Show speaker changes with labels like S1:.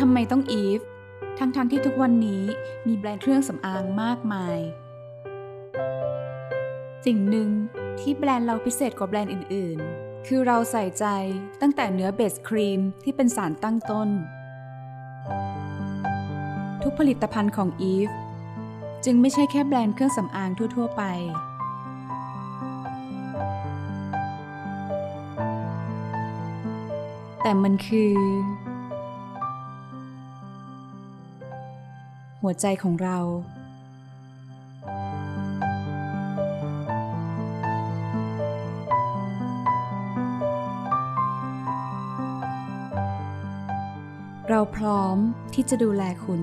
S1: ทำไมต้องอีฟทั้งๆทที่ทุกวันนี้มีแบรนด์เครื่องสำอางมากมาย สิ่งหนึ่งที่แบรนด์เราพิเศษกว่าแบรนด์อื่น ๆ คือเราใส่ใจตั้งแต่เนื้อเบสครีมที่เป็นสารตั้งต้น ทุกผลิตภัณฑ์ของอีฟจึงไม่ใช่แค่แบรนด์เครื่องสำอางทั่ว ๆ ไปแต่มันคือ หัวใจของเรา เราพร้อมที่จะดูแลคุณ